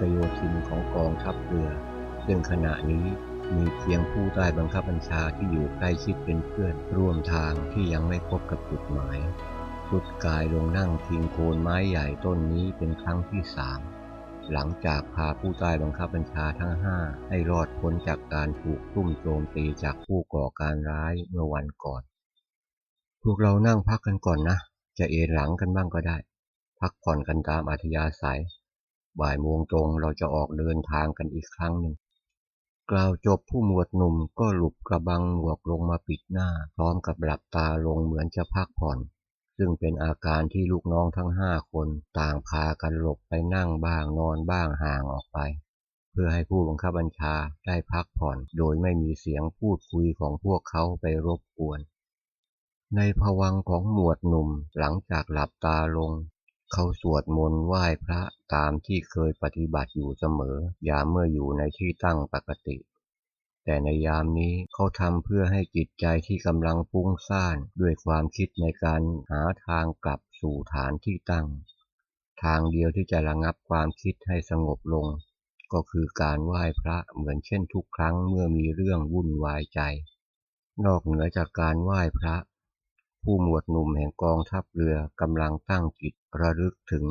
ห่งนาวิกโยธินของกองทัพเรือ ซึ่งขณะนี้มีเพียงผู้ใต้บังคับบัญชาที่อยู่ใกล้ชิดเป็นเพื่อนร่วมทางที่ยังไม่พบกับจุดหมายสุดกายลงนั่งพิงโคนไม้ใหญ่ต้นนี้เป็นครั้งที่สามหลังจากพาผู้ใต้บังคับบัญชาทั้งห้าให้รอดพ้นจากการถูกทุ่มโจมตีจากผู้ก่อการร้ายเมื่อวันก่อน พวกเรานั่งพักกันก่อนนะ จะเอนหลังกันบ้างก็ได้ พักผ่อนกันตามอัธยาศัย บ่ายโมงตรงเราจะออกเดินทางกันอีกครั้งหนึ่ง กล่าวจบผู้หมวดหนุ่มก็หลุบกระบังหมวกลงมาปิดหน้า พร้อมกับหลับตาลงเหมือนจะพักผ่อน ซึ่งเป็นอาการที่ลูกน้องทั้งห้าคนต่างพากันหลบไปนั่งบ้างนอนบ้างห่างออกไป เพื่อให้ผู้บังคับบัญชาได้พักผ่อน โดยไม่มีเสียงพูดคุยของพวกเขาไปรบกวนในภวังของหมวดหนุ่มหลังจากหลับตาลง เขาสวดมนต์ไหว้พระตามที่เคยปฏิบัติอยู่เสมอ ยามเมื่ออยู่ในที่ตั้งปกติ แต่ในยามนี้เขาทำเพื่อให้จิตใจที่กำลังฟุ้งซ่านด้วยความคิดในการหาทางกลับสู่ฐานที่ตั้ง ทางเดียวที่จะระงับความคิดให้สงบลง ก็คือการไหว้พระเหมือนเช่นทุกครั้งเมื่อมีเรื่องวุ่นวายใจ นอกเหนือจากการไหว้พระ ผู้หมวดหนุ่มแห่งกองทัพเรือกำลังตั้งจิตระลึกถึง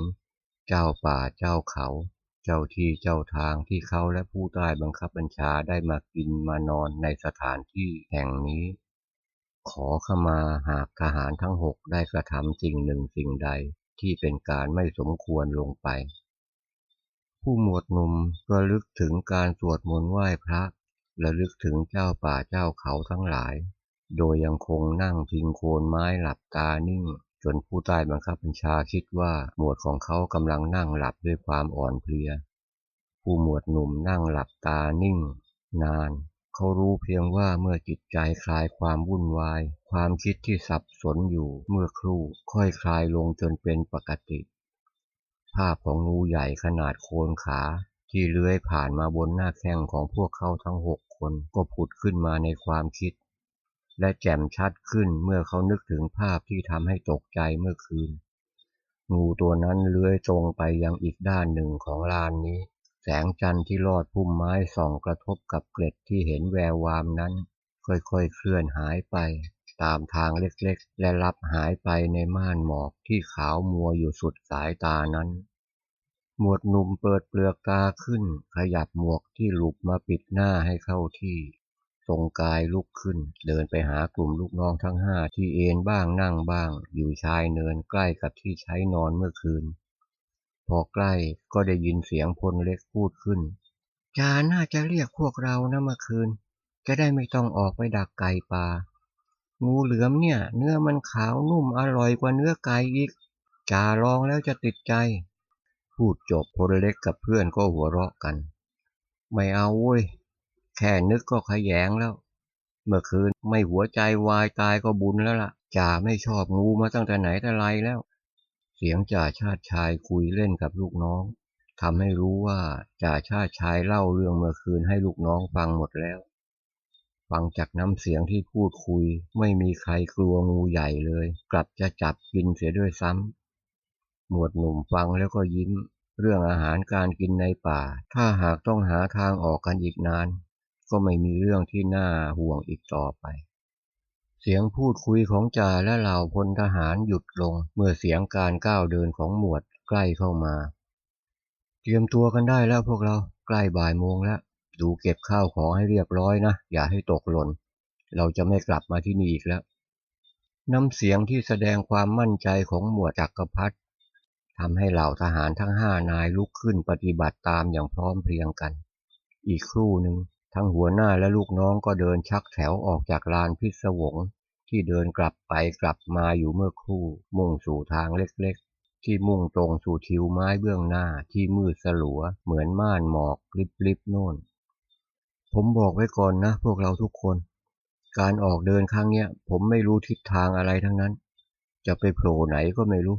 เจ้าป่าเจ้าเขา เจ้าที่เจ้าทางที่เขาและผู้ใต้บังคับบัญชาได้มากินมานอนในสถานที่แห่งนี้ ขอขมาหากทหารทั้งหกได้กระทำสิ่งหนึ่งสิ่งใดที่เป็นการไม่สมควรลงไป ผู้หมวดหนุ่มระลึกถึงการสวดมนต์ไหว้พระระลึกถึงเจ้าป่าเจ้าเขาทั้งหลาย โดยยังคงนั่งพิงโคนไม้หลับตานิ่ง จนผู้ใต้บังคับบัญชาคิดว่าหมวดของเขากำลังนั่งหลับด้วยความอ่อนเพลีย ผู้หมวดหนุ่มนั่งหลับตานิ่ง นาน เขารู้เพียงว่าเมื่อจิตใจคลายความวุ่นวาย ความคิดที่สับสนอยู่เมื่อครู่ค่อยคลายลงจนเป็นปกติ ภาพของงูใหญ่ขนาดโคนขาที่เลื้อยผ่านมาบนหน้าแข้งของพวกเขาทั้งหกคนก็ผุดขึ้นมาในความคิด และแจ่มชัดขึ้นเมื่อเขานึกถึงภาพที่ทำให้ตกใจเมื่อคืน งูตัวนั้นเลื้อยตรงไปยังอีกด้านหนึ่งของลานนี้ แสงจันทร์ที่ลอดพุ่มไม้ส่องกระทบกับเกล็ดที่เห็นแวววามนั้น ค่อยๆเคลื่อนหายไป ตามทางเล็กๆ และลับหายไปในม่านหมอกที่ขาวมัวอยู่สุดสายตานั้นหมวดหนุ่มเปิดเปลือกตาขึ้น ขยับหมวกที่หลุบมาปิดหน้าให้เข้าที่ ทรงกายลุกขึ้น เดินไปหากลุ่มลูกน้องทั้งห้าที่เอนบ้างนั่งบ้าง อยู่ชายเนินใกล้กับที่ใช้นอนเมื่อคืน พอใกล้ก็ได้ยินเสียงพลเล็กพูดขึ้นจาน่าจะเรียกพวกเรานะเมื่อคืน จะได้ไม่ต้องออกไปดักไก่ป่า งูเหลือมเนี่ย เนื้อมันขาวนุ่มอร่อยกว่าเนื้อไก่อีกจ่าลองแล้วจะติดใจ พูดจบพลเล็กกับเพื่อนก็หัวเราะกัน ไม่เอาเว้ย แค่นึกก็ขยงแล้ว เมื่อคืนไม่หัวใจวายตายก็บุญแล้วล่ะจ่าไม่ชอบงูมาตั้งแต่ไหนแต่ไรแล้ว เสียงจ่าชาติชายคุยเล่นกับลูกน้องทำให้รู้ว่าจ่าชาติชายเล่าเรื่องเมื่อคืนให้ลูกน้องฟังหมดแล้ว ฟังจากน้ำเสียงที่พูดคุย ไม่มีใครกลัวงูใหญ่เลย กลับจะจับกินเสียด้วยซ้ำหมวดหนุ่มฟังแล้วก็ยิ้ม เรื่องอาหารการกินในป่า ถ้าหากต้องหาทางออกกันอีกนาน ก็ไม่มีเรื่องที่น่าห่วงอีกต่อไป เสียงพูดคุยของจ่าและเหล่าพลทหารหยุดลง เมื่อเสียงการก้าวเดินของหมวดใกล้เข้ามา เตรียมตัวกันได้แล้วพวกเราใกล้บ่ายโมงแล้ว ดูเก็บข้าวของให้เรียบร้อยนะ อย่าให้ตกหล่น เราจะไม่กลับมาที่นี่อีกแล้วน้ำเสียงที่แสดงความมั่นใจของหมวดจักรพัฒทำให้เหล่าทหารทั้งห้านายลุกขึ้นปฏิบัติตามอย่างพร้อมเพรียงกัน อีกครู่หนึ่ง ทั้งหัวหน้าและลูกน้องก็เดินชักแถวออกจากลานพิศวง ที่เดินกลับไปกลับมาอยู่เมื่อครู่ มุ่งสู่ทางเล็กๆ ที่มุ่งตรงสู่ทิวไม้เบื้องหน้าที่มืดสลัว เหมือนม่านหมอกลิบๆโน่น ผมบอกไว้ก่อนนะ พวกเราทุกคน การออกเดินครั้งเนี้ย ผมไม่รู้ทิศทางอะไรทั้งนั้น จะไปโผล่ไหนก็ไม่รู้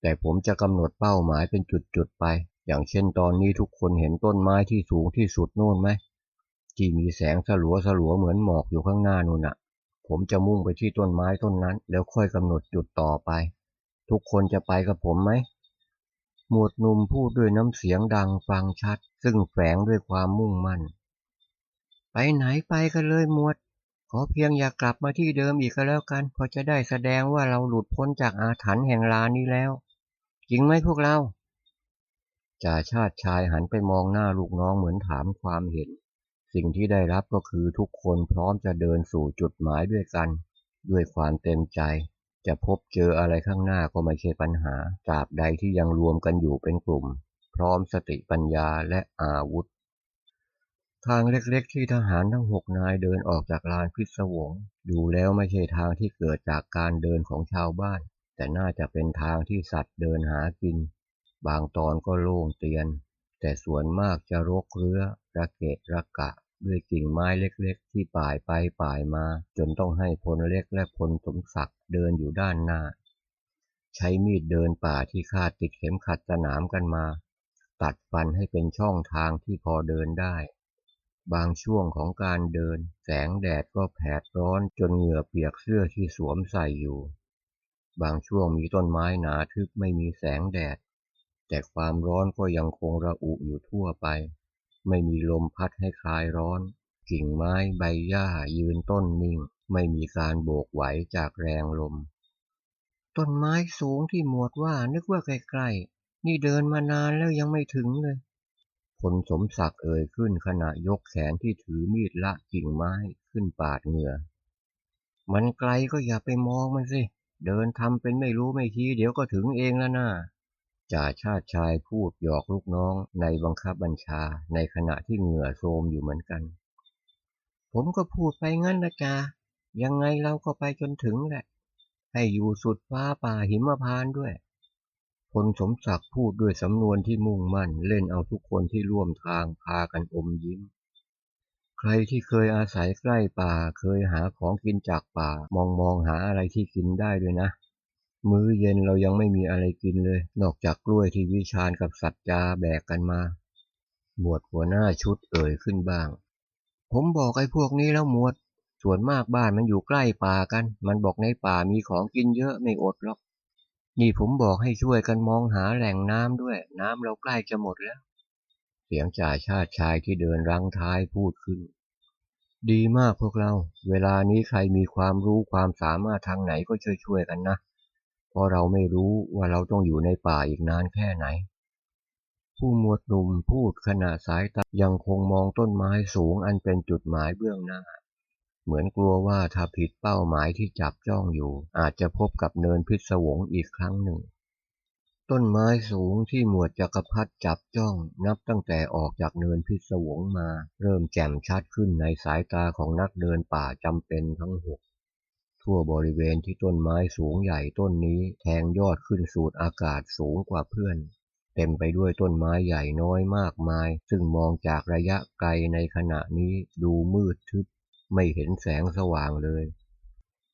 แต่ผมจะกำหนดเป้าหมายเป็นจุดๆไป อย่างเช่นตอนนี้ทุกคนเห็นต้นไม้ที่สูงที่สุดโน่นไหม ที่มีแสงสลัวสลัวเหมือนหมอกอยู่ข้างหน้านู่นน่ะ ผมจะมุ่งไปที่ต้นไม้ต้นนั้น แล้วค่อยกำหนดจุดต่อไป ทุกคนจะไปกับผมไหม หมวดหนุ่มพูดด้วยน้ำเสียงดังฟังชัด ซึ่งแฝงด้วยความมุ่งมั่น ไปไหนไปกันเลยหมวด ขอเพียงอย่ากลับมาที่เดิมอีกก็แล้วกัน พอจะได้แสดงว่าเราหลุดพ้นจากอาถรรพ์แห่งลานนี้แล้ว จริงไหมพวกเราจ่าชาติชายหันไปมองหน้าลูกน้องเหมือนถามความเห็น สิ่งที่ได้รับก็คือทุกคนพร้อมจะเดินสู่จุดหมายด้วยกัน ด้วยความเต็มใจ จะพบเจออะไรข้างหน้าก็ไม่ใช่ปัญหาตราบใดที่ยังรวมกันอยู่เป็นกลุ่ม พร้อมสติปัญญาและอาวุธ ทางเล็กๆที่ทหารทั้งหกนายเดินออกจากลานพิศวง ดูแล้วไม่ใช่ทางที่เกิดจากการเดินของชาวบ้าน แต่น่าจะเป็นทางที่สัตว์เดินหากิน บางตอนก็โล่งเตียนแต่ส่วนมากจะรกเรื้อระเกะระกะ ด้วยกิ่งไม้เล็กๆ ที่ป่ายไปป่ายมา จนต้องให้พลเล็กและพลสมศักดิ์เดินอยู่ด้านหน้า ใช้มีดเดินป่าที่คาดติดเข็มขัดสนามกันมา ตัดฟันให้เป็นช่องทางที่พอเดินได้ บางช่วงของการเดิน แสงแดดก็แผดร้อนจนเหงื่อเปียกเสื้อที่สวมใส่อยู่ บางช่วงมีต้นไม้หนาทึบไม่มีแสงแดด แต่ความร้อนก็ยังคงระอุอยู่ทั่วไป ไม่มีลมพัดให้คลายร้อน กิ่งไม้ใบหญ้ายืนต้นนิ่ง ไม่มีการโบกไหวจากแรงลม ต้นไม้สูงที่หมวดว่านึกว่าใกล้ๆ นี่เดินมานานแล้วยังไม่ถึงเลยพลสมศักดิ์เอ่ยขึ้นขณะยกแขนที่ถือมีดละกิ่งไม้ขึ้นปาดเหงื่อ มันไกลก็อย่าไปมองมันสิ เดินทำเป็นไม่รู้ไม่ชี้เดี๋ยวก็ถึงเองแล้วนะ จ่าชาติชายพูดหยอกลูกน้องในบังคับบัญชาในขณะที่เหงื่อโทมอยู่เหมือนกัน ผมก็พูดไปงั้นนะจ่ายังไงเราก็ไปจนถึงแหละ ให้อยู่สุดฟ้าป่าหิมพานด้วยพลสมศักดิ์พูดด้วยสำนวนที่มุ่งมั่นเล่นเอาทุกคนที่ร่วมทางพากันอมยิ้ม ใครที่เคยอาศัยใกล้ป่าเคยหาของกินจากป่ามองมองหาอะไรที่กินได้ด้วยนะ มื้อเย็นเรายังไม่มีอะไรกินเลย นอกจากกล้วยที่วิชาญกับสัตจาแบกกันมา หมวดหัวหน้าชุดเอ่ยขึ้นบ้าง ผมบอกไอ้พวกนี้แล้วหมวด ส่วนมากบ้านมันอยู่ใกล้ป่ากัน มันบอกในป่ามีของกินเยอะไม่อดหรอก นี่ผมบอกให้ช่วยกันมองหาแหล่งน้ำด้วย น้ำเราใกล้จะหมดแล้ว เสียงจ่าชาติชายที่เดินรังท้ายพูดขึ้นดีมากพวกเรา เวลานี้ใครมีความรู้ความสามารถทางไหนก็ช่วยๆกันนะ ราะเราไม่รู้ว่าเราต้องอยู่ในป่าอีกนานแค่ไหน ผู้หมวดหนุ่มพูดขณะสายตายังคงมองต้นไม้สูงอันเป็นจุดหมายเบื้องหน้า เหมือนกลัวว่าถ้าผิดเป้าหมายที่จับจ้องอยู่ อาจจะพบกับเนินพิศวงอีกครั้งหนึ่ง ต้นไม้สูงที่หมวดจักรพรรดิจับจ้องนับตั้งแต่ออกจากเนินพิศวงมา เริ่มแจ่มชัดขึ้นในสายตาของนักเดินป่าจำเป็นทั้งหก ทั่วบริเวณที่ต้นไม้สูงใหญ่ต้นนี้แทงยอดขึ้นสู่อากาศสูงกว่าเพื่อน เต็มไปด้วยต้นไม้ใหญ่น้อยมากมาย ซึ่งมองจากระยะไกลในขณะนี้ดูมืดทึบ ไม่เห็นแสงสว่างเลย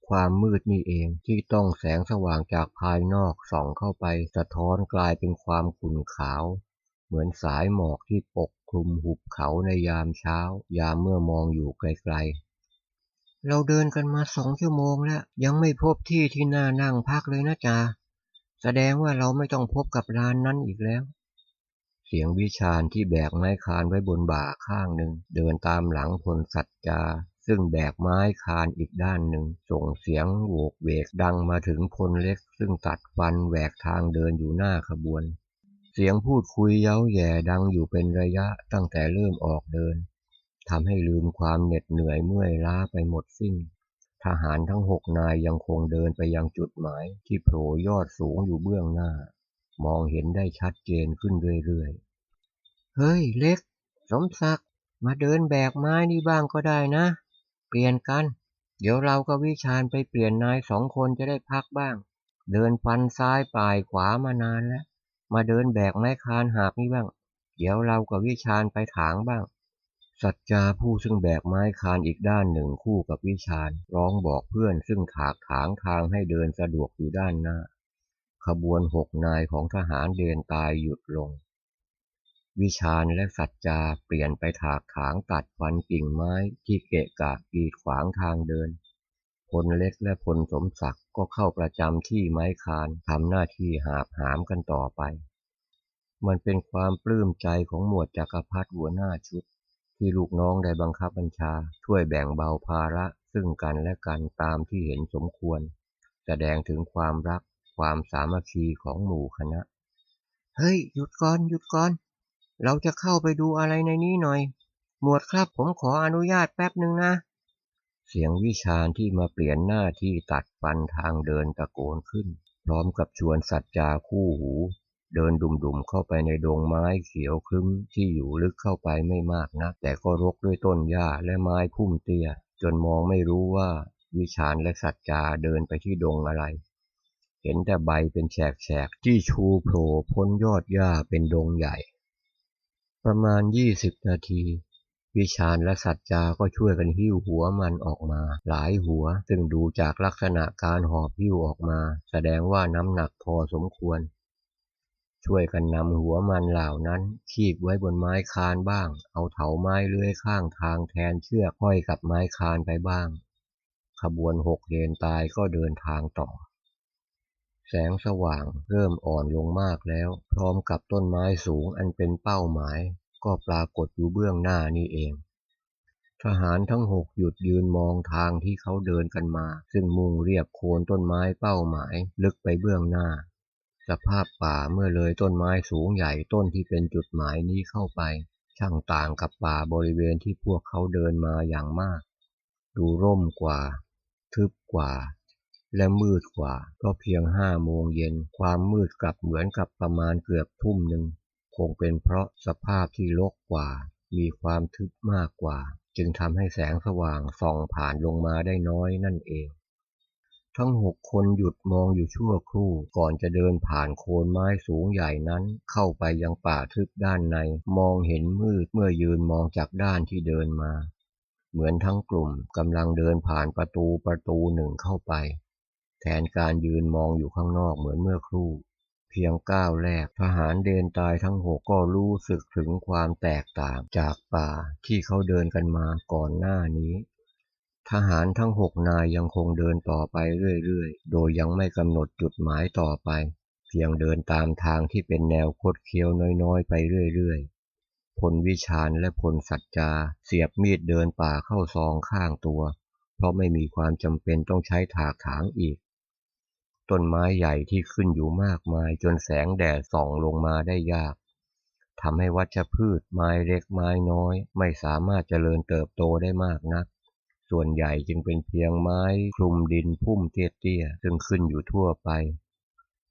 ความมืดนี่เองที่ต้องแสงสว่างจากภายนอกส่องเข้าไปสะท้อนกลายเป็นความขุ่นขาว เหมือนสายหมอกที่ปกคลุมหุบเขาในยามเช้า ยามเมื่อมองอยู่ไกลๆ เราเดินกันมาสองชั่วโมงแล้ว ยังไม่พบที่ที่น่านั่งพักเลยนะจ๊ะแสดงว่าเราไม่ต้องพบกับลานนั้นอีกแล้ว เสียงวิชาญที่แบกไม้คานไว้บนบ่าข้างหนึ่ง เดินตามหลังพลสัจจา ซึ่งแบกไม้คานอีกด้านหนึ่ง ส่งเสียงโวกเวกดังมาถึงพลเล็ก ซึ่งตัดฟันแหวกทางเดินอยู่หน้าขบวน เสียงพูดคุยเย้าแย่ดังอยู่เป็นระยะตั้งแต่เริ่มออกเดิน ทำให้ลืมความเหน็ดเหนื่อยเมื่อยล้าไปหมดสิ้น ทหารทั้งหกนายยังคงเดินไปยังจุดหมายที่โผล่ยอดสูงอยู่เบื้องหน้า มองเห็นได้ชัดเจนขึ้นเรื่อยๆ เฮ้ยเล็ก สมศักดิ์มาเดินแบกไม้นี่บ้างก็ได้นะ เปลี่ยนกัน เดี๋ยวเรากับวิชาญไปเปลี่ยนนายสองคนจะได้พักบ้าง เดินฟันซ้ายป่ายขวามานานแล้ว มาเดินแบกไม้คานหาบนี่บ้าง เดี๋ยวเรากับวิชาญไปถางบ้าง สัจจาผู้ซึ่งแบกไม้คานอีกด้านหนึ่งคู่กับวิชาญร้องบอกเพื่อนซึ่งถากถางทางให้เดินสะดวกอยู่ด้านหน้า ขบวนหกนายของทหารเดินตายหยุดลง วิชาญและสัจจาเปลี่ยนไปถากถางตัดฟันกิ่งไม้ที่เกะกะกีดขวางทางเดินพลเล็กและพลสมศักดิ์ก็เข้าประจำที่ไม้คานทำหน้าที่หาบหามกันต่อไป มันเป็นความปลื้มใจของหมวดจักรพรรดิหัวหน้าชุด ที่ลูกน้องได้บังคับบัญชา ช่วยแบ่งเบาภาระซึ่งกันและกันตามที่เห็นสมควร แสดงถึงความรักความสามัคคีของหมู่คณะ เฮ้ย หยุดก่อน หยุดก่อน เราจะเข้าไปดูอะไรในนี้หน่อย หมวดครับผมขออนุญาตแป๊บหนึ่งนะ เสียงวิชาญที่มาเปลี่ยนหน้าที่ตัดฟันทางเดินตะโกนขึ้น พร้อมกับชวนสัจจาคู่หู เดินดุ่มๆเข้าไปในดงไม้เขียวครึ้มที่อยู่ลึกเข้าไปไม่มากนัก แต่ก็รกด้วยต้นหญ้าและไม้พุ่มเตี้ย จนมองไม่รู้ว่าวิชาญและสัจจาเดินไปที่ดงอะไร เห็นแต่ใบเป็นแฉกๆ ที่ชูโผล่พ้นยอดหญ้าเป็นดงใหญ่ ประมาณยี่สิบนาที วิชาญและสัจจาก็ช่วยกันหิ้วหัวมันออกมา หลายหัว ซึ่งดูจากลักษณะการหอบหิ้วออกมา แสดงว่าน้ำหนักพอสมควร ช่วยกันนำหัวมันเหล่านั้นคีบไว้บนไม้คานบ้าง เอาเถาไม้เลื้อยข้างทางแทนเชือกห้อยกับไม้คานไปบ้าง ขบวนหกเลนตายก็เดินทางต่อ แสงสว่างเริ่มอ่อนลงมากแล้ว พร้อมกับต้นไม้สูงอันเป็นเป้าหมาย ก็ปรากฏอยู่เบื้องหน้านี่เอง ทหารทั้งหกหยุดยืนมองทางที่เขาเดินกันมา ซึ่งมุ่งเรียบโคนต้นไม้เป้าหมาย ลึกไปเบื้องหน้า สภาพป่าเมื่อเลยต้นไม้สูงใหญ่ต้นที่เป็นจุดหมายนี้เข้าไป ช่างต่างกับป่าบริเวณที่พวกเขาเดินมาอย่างมาก ดูร่มกว่า ทึบกว่า และมืดกว่า ก็เพียงห้าโมงเย็น ความมืดกลับเหมือนกับประมาณเกือบทุ่มหนึ่งคงเป็นเพราะสภาพที่รกกว่า มีความทึบมากกว่า จึงทำให้แสงสว่างส่องผ่านลงมาได้น้อยนั่นเอง ทั้งหกคนหยุดมองอยู่ชั่วครู่ ก่อนจะเดินผ่านโคนไม้สูงใหญ่นั้น เข้าไปยังป่าทึบด้านใน มองเห็นมืดเมื่อยืนมองจากด้านที่เดินมา เหมือนทั้งกลุ่มกำลังเดินผ่านประตูประตูหนึ่งเข้าไป แทนการยืนมองอยู่ข้างนอกเหมือนเมื่อครู่ เพียงก้าวแรกทหารเดินตายทั้งหกก็รู้สึกถึงความแตกต่างจากป่าที่เขาเดินกันมาก่อนหน้านี้ ทหารทั้งหกนายยังคงเดินต่อไปเรื่อยๆ โดยยังไม่กำหนดจุดหมายต่อไป เพียงเดินตามทางที่เป็นแนวคดเคี้ยวน้อยๆ ไปเรื่อยๆ พลวิชาญและพลสัจจา เสียบมีดเดินป่าเข้าซองข้างตัว เพราะไม่มีความจำเป็นต้องใช้ถากถางอีก ต้นไม้ใหญ่ที่ขึ้นอยู่มากมายจนแสงแดดส่องลงมาได้ยากทำให้วัชพืชไม้เล็กไม้น้อย ไม่สามารถเจริญเติบโตได้มากนัก ส่วนใหญ่จึงเป็นเพียงไม้คลุมดินพุ่มเตี้ยๆซึ่งขึ้นอยู่ทั่วไป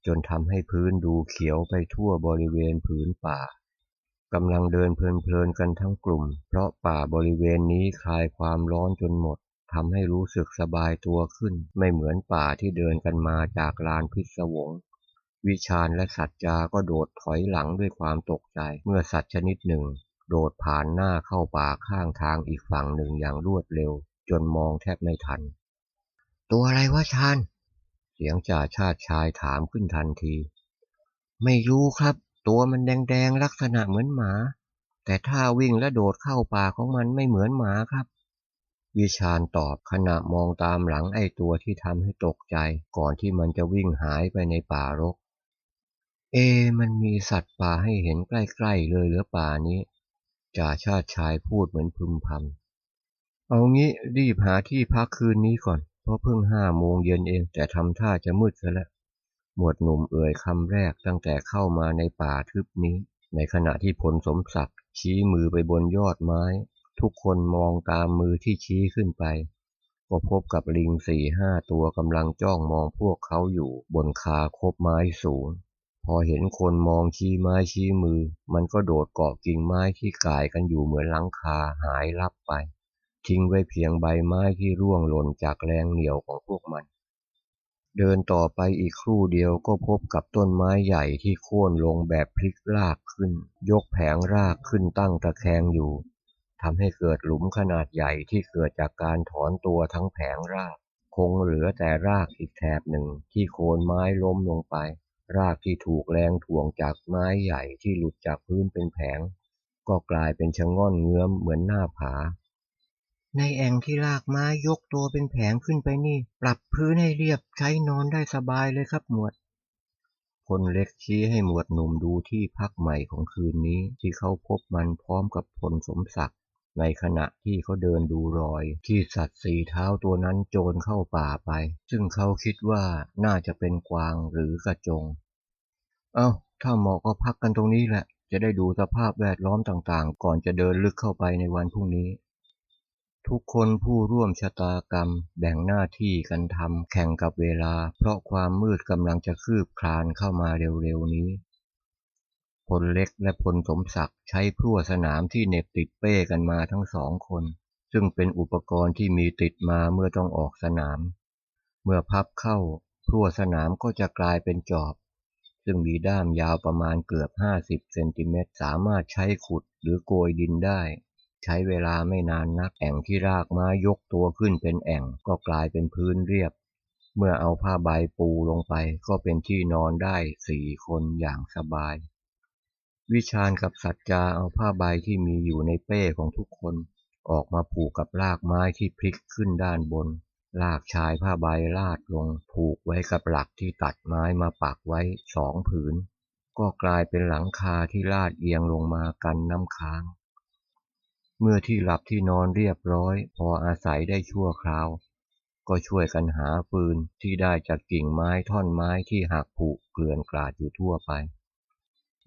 จนทำให้พื้นดูเขียวไปทั่วบริเวณผืนป่ากำลังเดินเพลินๆกันทั้งกลุ่ม เพราะป่าบริเวณนี้คลายความร้อนจนหมดทำให้รู้สึกสบายตัวขึ้น ไม่เหมือนป่าที่เดินกันมาจากลานพิศวง วิชาญและสัจจาก็โดดถอยหลังด้วยความตกใจ เมื่อสัตว์ชนิดหนึ่ง โดดผ่านหน้าเข้าป่าข้างทางอีกฝั่งหนึ่งอย่างรวดเร็ว จนมองแทบไม่ทัน ตัวอะไรวะชานเสียงจ่าชาติชายถามขึ้นทันที ไม่รู้ครับ ตัวมันแดงๆลักษณะเหมือนหมา แต่ถ้าวิ่งและโดดเข้าป่าของมันไม่เหมือนหมาครับ วิชาญตอบขณะมองตามหลังไอ้ตัวที่ทำให้ตกใจ ก่อนที่มันจะวิ่งหายไปในป่ารก เอ มันมีสัตว์ป่าให้เห็นใกล้ๆเลยเหรือป่านี้จ่าชาติชายพูดเหมือนพึมพำ เอางี้รีบหาที่พักคืนนี้ก่อน เพราะเพิ่งห้าโมงเย็นเองแต่ทำท่าจะมืดซะแล้ว หมวดหนุ่มเอ่ยคำแรกตั้งแต่เข้ามาในป่าทึบนี้ ในขณะที่พลสมศักดิ์ชี้มือไปบนยอดไม้ ทุกคนมองตามมือที่ชี้ขึ้นไป ก็พบกับลิงสี่ห้าตัวกำลังจ้องมองพวกเขาอยู่บนคาคบไม้สูง พอเห็นคนมองชี้ไม้ชี้มือ มันก็โดดเกาะกิ่งไม้ที่ก่ายกันอยู่เหมือนหลังคาหายลับไป ทิ้งไว้เพียงใบไม้ที่ร่วงหล่นจากแรงเหนี่ยวของพวกมัน เดินต่อไปอีกครู่เดียวก็พบกับต้นไม้ใหญ่ที่โค่นลงแบบพลิกรากขึ้น ยกแผงรากขึ้นตั้งตะแคงอยู่ทำให้เกิดหลุมขนาดใหญ่ที่เกิดจากการถอนตัวทั้งแผงราก คงเหลือแต่รากอีกแถบหนึ่งที่โคนไม้ล้มลงไป รากที่ถูกแรงถ่วงจากไม้ใหญ่ที่หลุดจากพื้นเป็นแผง ก็กลายเป็นชะง่อนเงื้อมเหมือนหน้าผา ในแอ่งที่รากไม้ยกตัวเป็นแผงขึ้นไปนี่ ปรับพื้นให้เรียบใช้นอนได้สบายเลยครับหมวดพลเล็กชี้ให้หมวดหนุ่มดูที่พักใหม่ของคืนนี้ที่เขาพบมันพร้อมกับพลสมศักดิ์ในขณะที่เขาเดินดูรอย ที่สัตว์สีเท้าตัวนั้นโจรเข้าป่าไป ซึ่งเขาคิดว่าน่าจะเป็นกวางหรือกระจง เอ้า ถ้าเหมาะก็พักกันตรงนี้แหละ จะได้ดูสภาพแวดล้อมต่างๆ ก่อนจะเดินลึกเข้าไปในวันพรุ่งนี้ ทุกคนผู้ร่วมชะตากรรม แบ่งหน้าที่กันทำแข่งกับเวลา เพราะความมืดกำลังจะคืบคลานเข้ามาเร็วๆนี้พลเล็กและพลสมศักดิ์ใช้พลั่วสนามที่เหน็บติดเป้กันมาทั้งสองคน ซึ่งเป็นอุปกรณ์ที่มีติดมาเมื่อต้องออกสนาม เมื่อพับเข้าพลั่วสนามก็จะกลายเป็นจอบ ซึ่งมีด้ามยาวประมาณเกือบ 50เซนติเมตรสามารถใช้ขุดหรือโกยดินได้ ใช้เวลาไม่นานนักแอ่งที่รากไม้ยกตัวขึ้นเป็นแอ่งก็กลายเป็นพื้นเรียบ เมื่อเอาผ้าใบปูลงไปก็เป็นที่นอนได้สี่คนอย่างสบาย วิชาญกับสัจจาเอาผ้าใบที่มีอยู่ในเป้ของทุกคนออกมาผูกกับรากไม้ที่พลิกขึ้นด้านบน ลากชายผ้าใบลาดลงผูกไว้กับหลักที่ตัดไม้มาปักไว้สองผืน ก็กลายเป็นหลังคาที่ลาดเอียงลงมากันน้ำค้าง เมื่อที่หลับที่นอนเรียบร้อย พออาศัยได้ชั่วคราว ก็ช่วยกันหาฟืนที่ได้จากกิ่งไม้ท่อนไม้ที่หักผุเกลื่อนกลาดอยู่ทั่วไป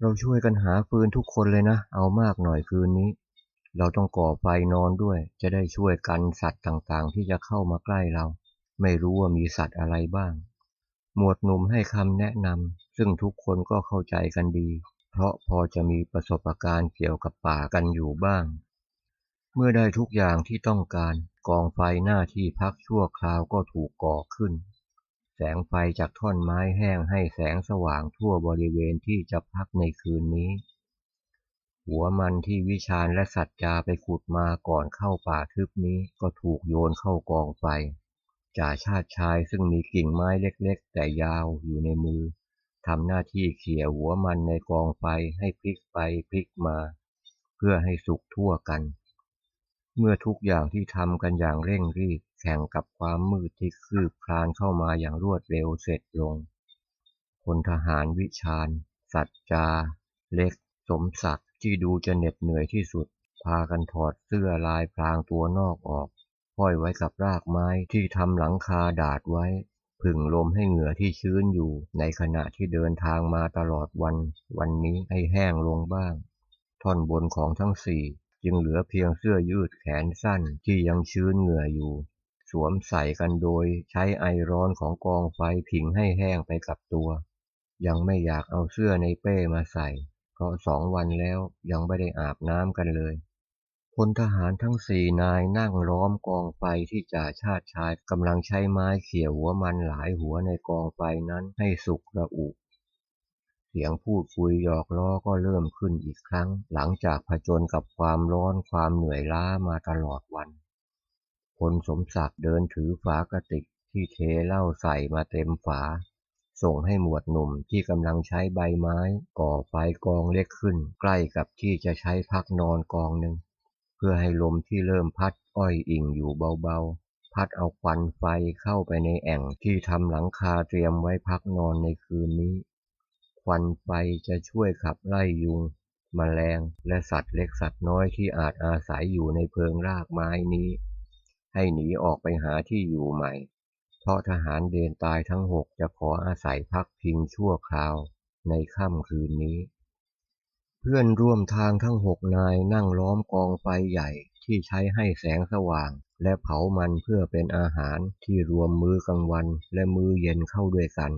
เราช่วยกันหาฟืนทุกคนเลยนะ เอามากหน่อยคืนนี้ เราต้องก่อไฟนอนด้วย จะได้ช่วยกันสัตว์ต่างๆ ที่จะเข้ามาใกล้เรา ไม่รู้ว่ามีสัตว์อะไรบ้าง หมวดหนุ่มให้คำแนะนำซึ่งทุกคนก็เข้าใจกันดี เพราะพอจะมีประสบการณ์เกี่ยวกับป่ากันอยู่บ้าง เมื่อได้ทุกอย่างที่ต้องการกองไฟหน้าที่พักชั่วคราวก็ถูกก่อขึ้น แสงไฟจากท่อนไม้แห้งให้แสงสว่างทั่วบริเวณที่จะพักในคืนนี้ หัวมันที่วิชาญและสัจจาไปขุดมาก่อนเข้าป่าทึบนี้ก็ถูกโยนเข้ากองไฟจ่าชาติชายซึ่งมีกิ่งไม้เล็กๆ แต่ยาวอยู่ในมือทำหน้าที่เขี่ยหัวมันในกองไฟให้พลิกไปพลิกมา เพื่อให้สุกทั่วกัน เมื่อทุกอย่างที่ทำกันอย่างเร่งรีบแข่งกับความมืดที่คืบคลานเข้ามาอย่างรวดเร็วเสร็จลงพลทหารวิชาญ สัจจา เล็ก สมศักดิ์ที่ดูจะเหน็ดเหนื่อยที่สุด พากันถอดเสื้อลายพรางตัวนอกออกห้อยไว้กับรากไม้ที่ทำหลังคาดาดไว้ผึ่งลมให้เหงื่อที่ชื้นอยู่ ในขณะที่เดินทางมาตลอดวัน วันนี้ให้แห้งลงบ้าง ท่อนบนของทั้งสี่ จึงเหลือเพียงเสื้อยืดแขนสั้นที่ยังชื้นเหงื่ออยู่ สวมใส่กันโดยใช้ไอร้อนของกองไฟผิงให้แห้งไปกับตัว ยังไม่อยากเอาเสื้อในเป้มาใส่ เพราะสองวันแล้วยังไม่ได้อาบน้ำกันเลยพลทหารทั้งสี่นายนั่งล้อมกองไฟที่จ่าชาติชายกำลังใช้ไม้เขี่ยหัวมันหลายหัวในกองไฟนั้นให้สุกระอุ สียงพูดคุยหยอกล้อก็เริ่มขึ้นอีกครั้ง หลังจากผจญกับความร้อนความเหนื่อยล้ามาตลอดวันพลสมศักดิ์เดินถือฝากระติกที่เทเหล้าใส่มาเต็มฝา ส่งให้หมวดหนุ่มที่กำลังใช้ใบไม้ ก่อไฟกองเล็กขึ้น ใกล้กับที่จะใช้พักนอนกองหนึ่ง เพื่อให้ลมที่เริ่มพัดอ้อยอิ่งอยู่เบาๆ พัดเอาควันไฟเข้าไปในแอ่งที่ทำหลังคาเตรียมไว้พักนอนในคืนนี้ ควันไฟจะช่วยขับไล่ยุงมแมลงและสัตว์เล็กสัตว์น้อยที่อาจอาศัยอยู่ในเพิงรากไม้นี้ ให้หนีออกไปหาที่อยู่ใหม่ เพราะทหารเดนตายทั้งหกจะขออาศัยพักพิงชั่วคราวในค่ำคืนนี้ เพื่อนร่วมทางทั้งหกนายนั่งล้อมกองไฟใหญ่ที่ใช้ให้แสงสว่าง และเผามันเพื่อเป็นอาหารที่รวมมือกลางวันและมือเย็นเข้าด้วยกัน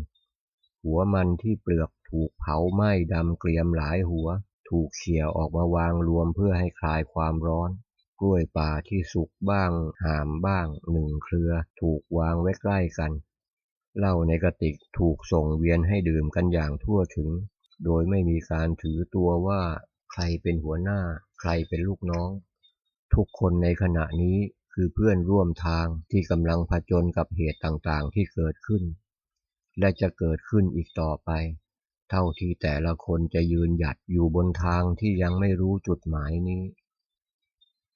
หัวมันที่เปลือก ถูกเผาไหม้ดำเกลียมหลายหัว ถูกเขี่ยออกมาวางรวมเพื่อให้คลายความร้อน กล้วยป่าที่สุกบ้างหามบ้างหนึ่งเครือ ถูกวางไว้ใกล้กันเหล้าในกระติกถูกส่งเวียนให้ดื่มกันอย่างทั่วถึง โดยไม่มีการถือตัวว่าใครเป็นหัวหน้า ใครเป็นลูกน้อง ทุกคนในขณะนี้คือเพื่อนร่วมทางที่กำลังผจญกับเหตุต่างๆที่เกิดขึ้น และจะเกิดขึ้นอีกต่อไป เท่าที่แต่ละคนจะยืนหยัดอยู่บนทางที่ยังไม่รู้จุดหมายนี้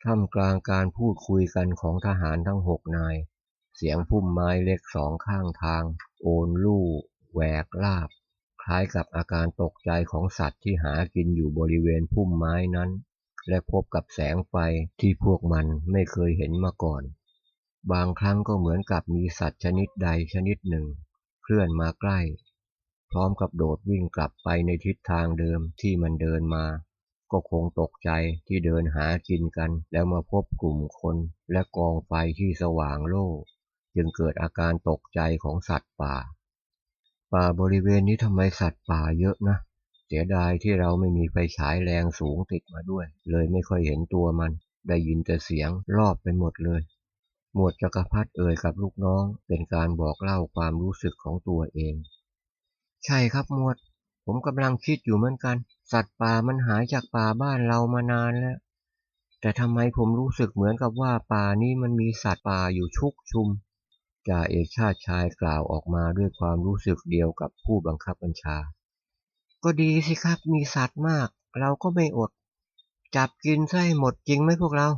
ท่ามกลางการพูดคุยกันของทหารทั้งหกนาย เสียงพุ่มไม้เล็กสองข้างทาง โอนลู่แหวกลาบ คล้ายกับอาการตกใจของสัตว์ที่หากินอยู่บริเวณพุ่มไม้นั้น และพบกับแสงไฟที่พวกมันไม่เคยเห็นมาก่อน บางครั้งก็เหมือนกับมีสัตว์ชนิดใดชนิดหนึ่ง เคลื่อนมาใกล้ พร้อมกับโดดวิ่งกลับไปในทิศทางเดิมที่มันเดินมา ก็คงตกใจที่เดินหากินกัน แล้วมาพบกลุ่มคนและกองไฟที่สว่างโล่จึงเกิดอาการตกใจของสัตว์ป่า ป่าบริเวณนี้ทำไมสัตว์ป่าเยอะนะเสียดายที่เราไม่มีไฟฉายแรงสูงติดมาด้วย เลยไม่ค่อยเห็นตัวมัน ได้ยินแต่เสียงรอบไปหมดเลย หมวดจักรพรรดิเอ่ยกับลูกน้องเป็นการบอกเล่าความรู้สึกของตัวเอง ใช่ครับหมวด ผมกำลังคิดอยู่เหมือนกัน สัตว์ป่ามันหายจากป่าบ้านเรามานานแล้ว แต่ทำไมผมรู้สึกเหมือนกับว่าป่านี้มันมีสัตว์ป่าอยู่ชุกชุมจ่าเอกชาติชายกล่าวออกมาด้วยความรู้สึกเดียวกับผู้บังคับบัญชา ก็ดีสิครับ มีสัตว์มาก เราก็ไม่อด จับกินซะให้หมดจริงไหมพวกเรา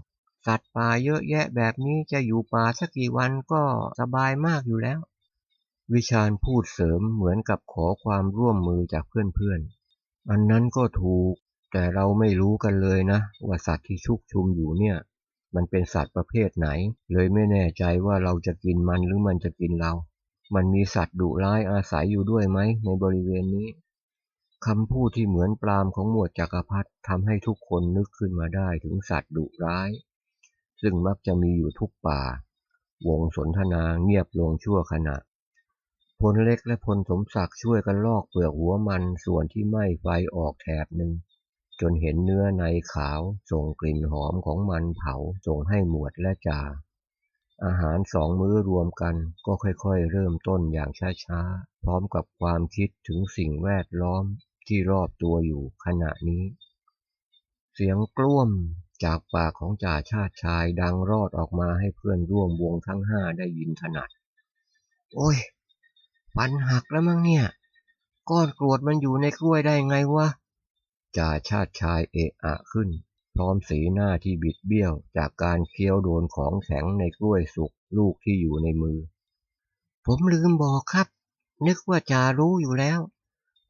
สัตว์ป่าเยอะแยะแบบนี้จะอยู่ป่าสักกี่วันก็สบายมากอยู่แล้ว วิชาญพูดเสริมเหมือนกับขอความร่วมมือจากเพื่อนๆ อันนั้นก็ถูก แต่เราไม่รู้กันเลยนะ ว่าสัตว์ที่ชุกชุมอยู่เนี่ย มันเป็นสัตว์ประเภทไหน เลยไม่แน่ใจว่าเราจะกินมันหรือมันจะกินเรา มันมีสัตว์ดุร้ายอาศัยอยู่ด้วยไหมในบริเวณนี้คำพูดที่เหมือนปรามของหมวดจักรพรรดิทำให้ทุกคนนึกขึ้นมาได้ถึงสัตว์ดุร้าย ซึ่งมักจะมีอยู่ทุกป่า วงสนทนาเงียบลงชั่วขณะ พลเล็กและพลสมศักดิ์ช่วยกันลอกเปลือกหัวมันส่วนที่ไหม้ไฟออกแถบหนึ่ง จนเห็นเนื้อในขาวส่งกลิ่นหอมของมันเผาส่งให้หมวดและจ่าอาหารสองมื้อรวมกันก็ค่อยๆ เริ่มต้นอย่างช้าๆ พร้อมกับความคิดถึงสิ่งแวดล้อมที่รอบตัวอยู่ขณะนี้ เสียงกล้วมจากปากของจ่าชาติชายดังรอดออกมาให้เพื่อนร่วมวงทั้งห้าได้ยินถนัด โอ้ย ฟันหักแล้วมั้งเนี่ย ก้อนกรวดมันอยู่ในกล้วยได้ไงวะจ่าชาติชายเอะอะขึ้น พร้อมสีหน้าที่บิดเบี้ยวจากการเคี้ยวโดนของแข็งในกล้วยสุกลูกที่อยู่ในมือ ผมลืมบอกครับ นึกว่าจ่ารู้อยู่แล้ว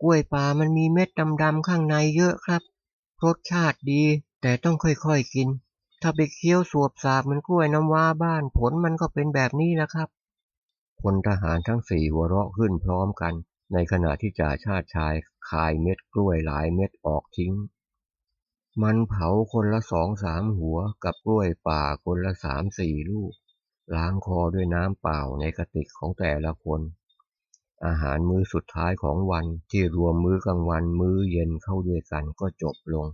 กล้วยป่ามันมีเม็ดดำๆข้างในเยอะครับ รสชาติดีแต่ต้องค่อยๆกิน ถ้าไปเคี้ยวสวบสาบเหมือนกล้วยน้ำว้าบ้านผลมันก็เป็นแบบนี้แหละครับ พลทหารทั้งสี่หัวเราะขึ้นพร้อมกัน ในขณะที่จ่าชาติชายคายเม็ดกล้วยหลายเม็ดออกทิ้ง มันเผาคนละสองสามหัวกับกล้วยป่าคนละสามสี่ลูก ล้างคอด้วยน้ำเปล่าในกระติกของแต่ละคน อาหารมื้อสุดท้ายของวันที่รวมมื้อกลางวันมื้อเย็นเข้าด้วยกันก็จบลง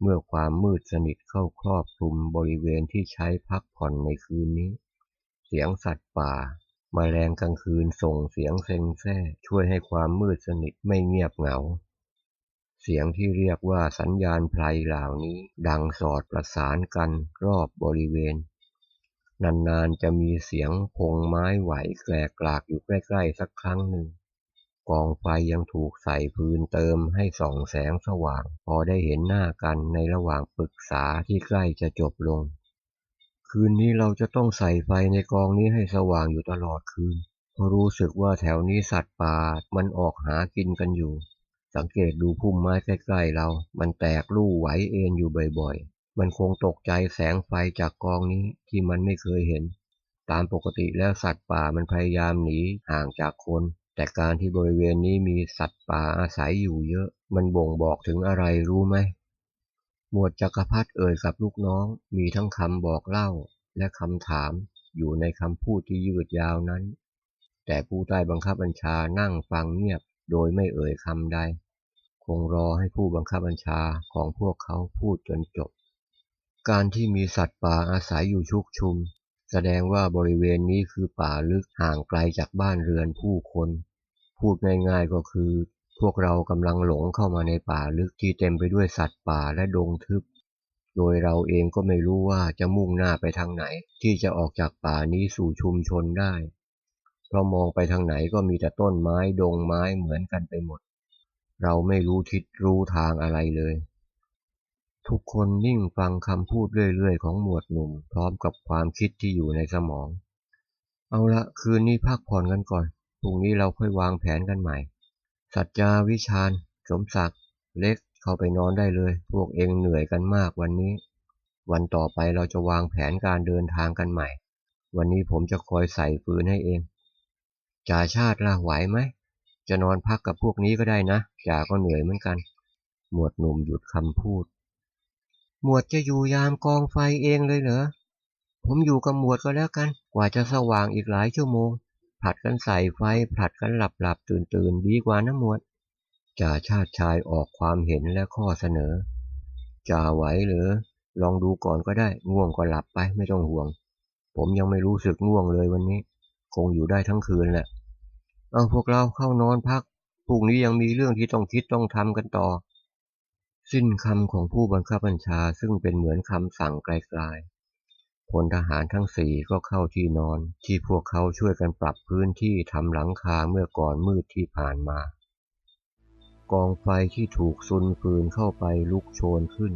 เมื่อความมืดสนิทเข้าครอบคลุมบริเวณที่ใช้พักผ่อนในคืนนี้ เสียงสัตว์ป่า มาแรงกลางคืนส่งเสียงเซ็งแซ่ช่วยให้ความมืดสนิทไม่เงียบเหงา เสียงที่เรียกว่าสัญญาณไพรเหล่านี้ดังสอดประสานกันรอบบริเวณ นานๆจะมีเสียงพงไม้ไหวแกลกลากอยู่ใกล้ๆสักครั้งหนึ่งกองไฟยังถูกใส่พื้นเติมให้ส่องแสงสว่าง พอได้เห็นหน้ากันในระหว่างปรึกษาที่ใกล้จะจบลง คืนนี้เราจะต้องใส่ไฟในกองนี้ให้สว่างอยู่ตลอดคืน เพราะรู้สึกว่าแถวนี้สัตว์ป่ามันออกหากินกันอยู่ สังเกตดูพุ่มไม้ใกล้ๆเรา มันแตกลู่ไหวเอ็นอยู่บ่อยๆ มันคงตกใจแสงไฟจากกองนี้ที่มันไม่เคยเห็น ตามปกติแล้วสัตว์ป่ามันพยายามหนีห่างจากคน แต่การที่บริเวณนี้มีสัตว์ป่าอาศัยอยู่เยอะ มันบ่งบอกถึงอะไรรู้ไหม หมวดจักรพรรดิเอ่ยกับลูกน้อง มีทั้งคำบอกเล่าและคำถามอยู่ในคำพูดที่ยืดยาวนั้น แต่ผู้ใต้บังคับบัญชานั่งฟังเงียบโดยไม่เอ่ยคำใด คงรอให้ผู้บังคับบัญชาของพวกเขาพูดจนจบ การที่มีสัตว์ป่าอาศัยอยู่ชุกชุม แสดงว่าบริเวณนี้คือป่าลึกห่างไกลจากบ้านเรือนผู้คน พูดง่ายๆก็คือ พวกเรากำลังหลงเข้ามาในป่าลึกที่เต็มไปด้วยสัตว์ป่าและดงทึบ โดยเราเองก็ไม่รู้ว่าจะมุ่งหน้าไปทางไหน ที่จะออกจากป่านี้สู่ชุมชนได้ เพราะมองไปทางไหนก็มีแต่ต้นไม้ดงไม้เหมือนกันไปหมด เราไม่รู้ทิศรู้ทางอะไรเลย ทุกคนนิ่งฟังคำพูดเรื่อยๆ ของหมวดหนุ่ม พร้อมกับความคิดที่อยู่ในสมอง เอาละคืนนี้พักผ่อนกันก่อน พรุ่งนี้เราค่อยวางแผนกันใหม่ สัจจาวิชาญสมศักดิ์เล็กเข้าไปนอนได้เลย พวกเองเหนื่อยกันมากวันนี้ วันต่อไปเราจะวางแผนการเดินทางกันใหม่ วันนี้ผมจะคอยใส่ฟืนให้เองจ่าชาติล่ะไหวไหม จะนอนพักกับพวกนี้ก็ได้นะจ่าก็เหนื่อยเหมือนกัน หมวดหนุ่มหยุดคำพูด หมวดจะอยู่ยามกองไฟเองเลยเหรอ ผมอยู่กับหมวดก็แล้วกัน กว่าจะสว่างอีกหลายชั่วโมง ผลัดกันใส่ไฟผลัดกันหลับหลับตื่นตื่นดีกว่านะหมวดจ่าชาติชายออกความเห็นและข้อเสนอจ่าไหวหรือ ลองดูก่อนก็ได้ง่วงก็หลับไปไม่ต้องห่วง ผมยังไม่รู้สึกง่วงเลยวันนี้ คงอยู่ได้ทั้งคืนแหละเอาพวกเราเข้านอนพักพรุ่งนี้ยังมีเรื่องที่ต้องคิดต้องทำกันต่อ สิ้นคำของผู้บังคับบัญชาซึ่งเป็นเหมือนคำสั่งไกลๆ พลทหารทั้งสี่ก็เข้าที่นอน ที่พวกเขาช่วยกันปรับพื้นที่ทำหลังคาเมื่อก่อนมืดที่ผ่านมา กองไฟที่ถูกซุนฟืนเข้าไปลุกโชนขึ้น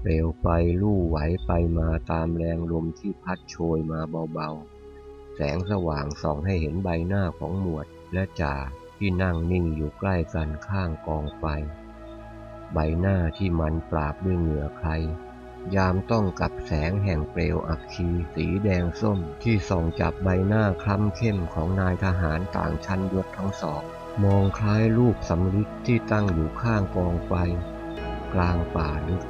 เปลวไฟลู่ไหวไปมาตามแรงลมที่พัดโชยมาเบาๆ แสงสว่างส่องให้เห็นใบหน้าของหมวดและจ่าที่นั่งนิ่งอยู่ใกล้กันข้างกองไฟ ใบหน้าที่มันปราบด้วยเหงื่อใคร ยามต้องกับแสงแห่งเปลวอัคคีสีแดงส้มที่ส่องจับใบหน้าคล้ำเข้มของนายทหารต่างชั้นยศทั้งสอง มองคล้ายรูปสำริดที่ตั้งอยู่ข้างกองไฟ กลางป่าลึก